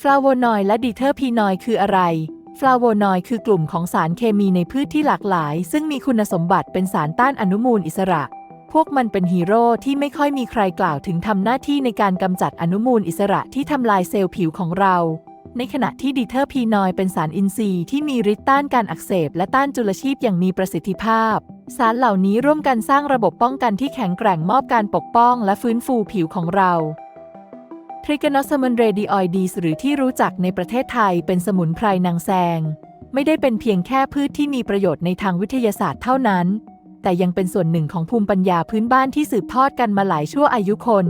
ฟลาโวนอยด์และดีเทอร์พีนอยด์คืออะไร ฟลาโวนอยด์คือกลุ่มของสารเคมีในพืชที่หลากหลาย ซึ่งมีคุณสมบัติเป็นสารต้านอนุมูลอิสระ พวกมันเป็นฮีโร่ที่ไม่ค่อยมีใครกล่าวถึงทำหน้าที่ในการกำจัดอนุมูลอิสระที่ทำลายเซลล์ผิวของเรา ในขณะที่ดีเทอร์พีนอยด์เป็นสารอินทรีย์ที่มีฤทธิ์ต้านการอักเสบและต้านจุลชีพอย่างมีประสิทธิภาพ สารเหล่านี้ร่วมกันสร้างระบบป้องกันที่แข็งแกร่งมอบการปกป้องและฟื้นฟูผิวของเรา ทริก n o s a m o n r a d i o i d e s หรือที่รู้จักในประเทศไทยเป็นสมุนไพรนางแซง ไม่ได้เป็นเพียงแค่พืชที่มีประโยชน์ในทางวิทยาศาสตร์เท่านั้น แต่ยังเป็นส่วนหนึ่งของภูมิปัญญาพื้นบ้านที่สืบทอดกันมาหลายชั่วอายุคน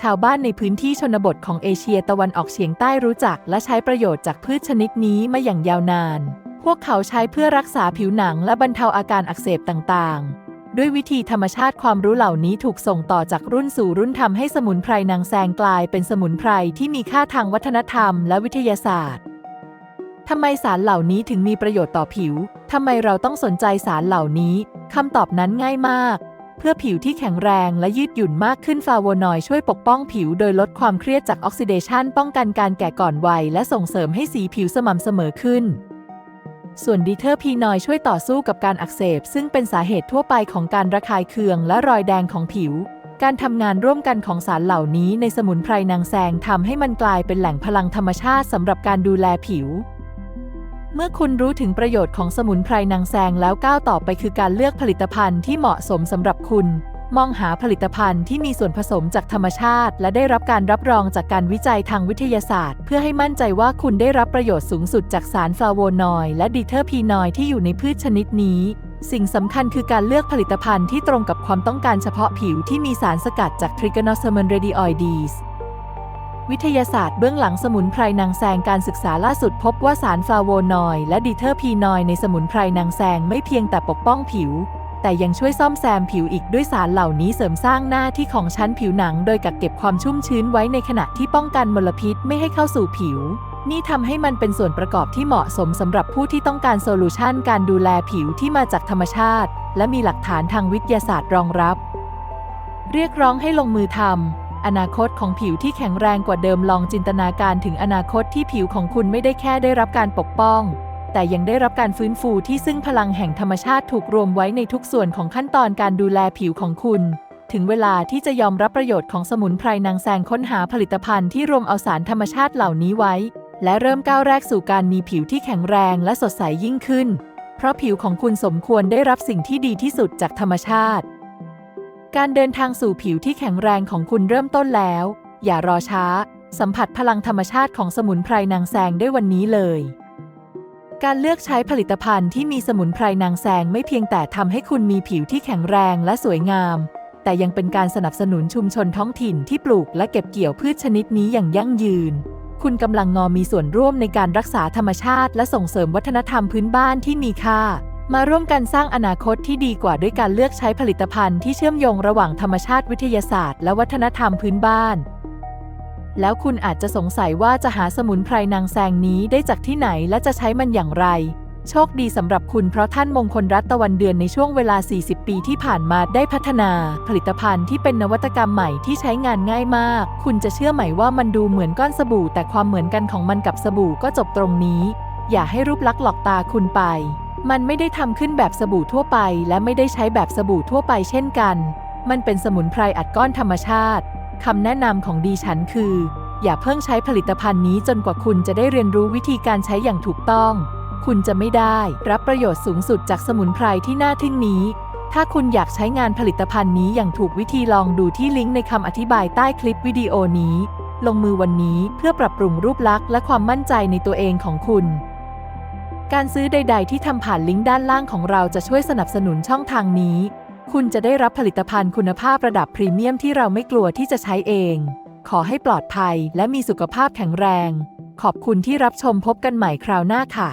ชาวบ้านในพื้นที่ชนบทของเอเชียตะวันออกเฉียงใต้รู้จัก และใช้ประโยชน์จากพืชชนิดนี้มาอย่างยาวนาน พวกเขาใช้เพื่อรักษาผิวหนังและบรรเทาอาการอักเสบต่างๆ ด้วยวิธีธรรมชาติความรู้เหล่านี้ถูกส่งต่อจากรุ่นสู่รุ่นทำให้สมุนไพรนางแซงกลายเป็นสมุนไพรที่มีค่าทางวัฒนธรรมและวิทยาศาสตร์ทำไมสารเหล่านี้ถึงมีประโยชน์ต่อผิว ทำไมเราต้องสนใจสารเหล่านี้ คำตอบนั้นง่ายมาก เพื่อผิวที่แข็งแรงและยืดหยุ่นมากขึ้นฟลาโวนอยด์ช่วยปกป้องผิวโดยลดความเครียดจากออกซิเดชันป้องกันการแก่ก่อนวัยและส่งเสริมให้สีผิวสม่ำเสมอขึ้น ส่วนดีเทอร์พีนอยช่วยต่อสู้กับการอักเสบ ซึ่งเป็นสาเหตุทั่วไปของการระคายเคืองและรอยแดงของผิว การทำงานร่วมกันของสารเหล่านี้ในสมุนไพรนางแซงทำให้มันกลายเป็นแหล่งพลังธรรมชาติสำหรับการดูแลผิว เมื่อคุณรู้ถึงประโยชน์ของสมุนไพรนางแซงแล้วก้าวต่อไปคือการเลือกผลิตภัณฑ์ที่เหมาะสมสำหรับคุณ มองหาผลิตภัณฑ์ที่มีส่วนผสมจากธรรมชาติ และได้รับการรับรองจากการวิจัยทางวิทยาศาสตร์ เพื่อให้มั่นใจว่าคุณได้รับประโยชน์สูงสุดจากสารฟลาโวนอยด์และดีเทอร์พีนอยด์ที่อยู่ในพืชชนิดนี้สิ่งสำคัญคือการเลือกผลิตภัณฑ์ที่ตรงกับความต้องการเฉพาะผิวที่มีสารสกัดจากทริก n o s a m o n r a d i o i d e s วิทยาศาสตร์เบื้องหลังสมุนไพรนางแซงการศึกษาล่าสุดพบว่าสารฟลาโวนอยด์และดีเทอร์พีนอยด์ในสมุนไพรนางแซงไม่เพียงแต่ปกป้องผิว แต่ยังช่วยซ่อมแซมผิวอีกด้วยสารเหล่านี้เสริมสร้างหน้าที่ของชั้นผิวหนัง โดยกักเก็บความชุ่มชื้นไว้ในขณะที่ป้องกันมลพิษไม่ให้เข้าสู่ผิว นี่ทำให้มันเป็นส่วนประกอบที่เหมาะสมสำหรับผู้ที่ต้องการโซลูชันการดูแลผิวที่มาจากธรรมชาติ และมีหลักฐานทางวิทยาศาสตร์รองรับ เรียกร้องให้ลงมือทำอนาคตของผิวที่แข็งแรงกว่าเดิมลองจินตนาการถึงอนาคตที่ผิวของคุณไม่ได้แค่ได้รับการปกป้อง แต่ยังได้รับการฟื้นฟูที่ซึ่งพลังแห่งธรรมชาติถูกรวมไว้ในทุกส่วนของขั้นตอนการดูแลผิวของคุณ ถึงเวลาที่จะยอมรับประโยชน์ของสมุนไพรนางแซงค้นหาผลิตภัณฑ์ที่รวมเอาสารธรรมชาติเหล่านี้ไว้ และเริ่มก้าวแรกสู่การมีผิวที่แข็งแรงและสดใสยิ่งขึ้น เพราะผิวของคุณสมควรได้รับสิ่งที่ดีที่สุดจากธรรมชาติ การเดินทางสู่ผิวที่แข็งแรงของคุณเริ่มต้นแล้ว อย่ารอช้า สัมผัสพลังธรรมชาติของสมุนไพรนางแซงได้วันนี้เลย การเลือกใช้ผลิตภัณฑ์ที่มีสมุนไพรนางแซงไม่เพียงแต่ทำให้คุณมีผิวที่แข็งแรงและสวยงาม แต่ยังเป็นการสนับสนุนชุมชนท้องถิ่นที่ปลูกและเก็บเกี่ยวพืชชนิดนี้อย่างยั่งยืน คุณกำลังงอมีส่วนร่วมในการรักษาธรรมชาติ และส่งเสริมวัฒนธรรมพื้นบ้านที่มีค่า มาร่วมกันสร้างอนาคตที่ดีกว่าด้วยการเลือกใช้ผลิตภัณฑ์ที่เชื่อมโยงระหว่างธรรมชาติวิทยาศาสตร์ และวัฒนธรรมพื้นบ้าน แล้วคุณอาจจะสงสัยว่าจะหาสมุนไพรนางแซงนี้ได้จากที่ไหนและจะใช้มันอย่างไร โชคดีสำหรับคุณเพราะท่านมงคลรัตตะวันเดือนในช่วงเวลา 40 ปีที่ผ่านมาได้พัฒนาผลิตภัณฑ์ที่เป็นนวัตกรรมใหม่ที่ใช้งานง่ายมาก คุณจะเชื่อไหมว่ามันดูเหมือนก้อนสบู่ แต่ความเหมือนกันของมันกับสบู่ก็จบตรงนี้ อย่าให้รูปลักษณ์หลอกตาคุณไป มันไม่ได้ทำขึ้นแบบสบู่ทั่วไป และไม่ได้ใช้แบบสบู่ทั่วไปเช่นกัน มันเป็นสมุนไพรอัดก้อนธรรมชาติ คำแนะนำของดีฉันคือ อย่าเพิ่งใช้ผลิตภัณฑ์นี้จนกว่าคุณจะได้เรียนรู้วิธีการใช้อย่างถูกต้อง คุณจะไม่ได้รับประโยชน์สูงสุดจากสมุนไพรที่น่าทึ่งนี้ ถ้าคุณอยากใช้งานผลิตภัณฑ์นี้อย่างถูกวิธีลองดูที่ลิงก์ในคำอธิบายใต้คลิปวิดีโอนี้ ลงมือวันนี้เพื่อปรับปรุงรูปลักษณ์และความมั่นใจในตัวเองของคุณการซื้อใด ๆ ที่ทำผ่านลิงก์ด้านล่างของเราจะช่วยสนับสนุนช่องทางนี้ คุณจะได้รับผลิตภัณฑ์คุณภาพระดับพรีเมียมที่เราไม่กลัวที่จะใช้เอง ขอให้ปลอดภัยและมีสุขภาพแข็งแรง ขอบคุณที่รับชมพบกันใหม่คราวหน้าค่ะ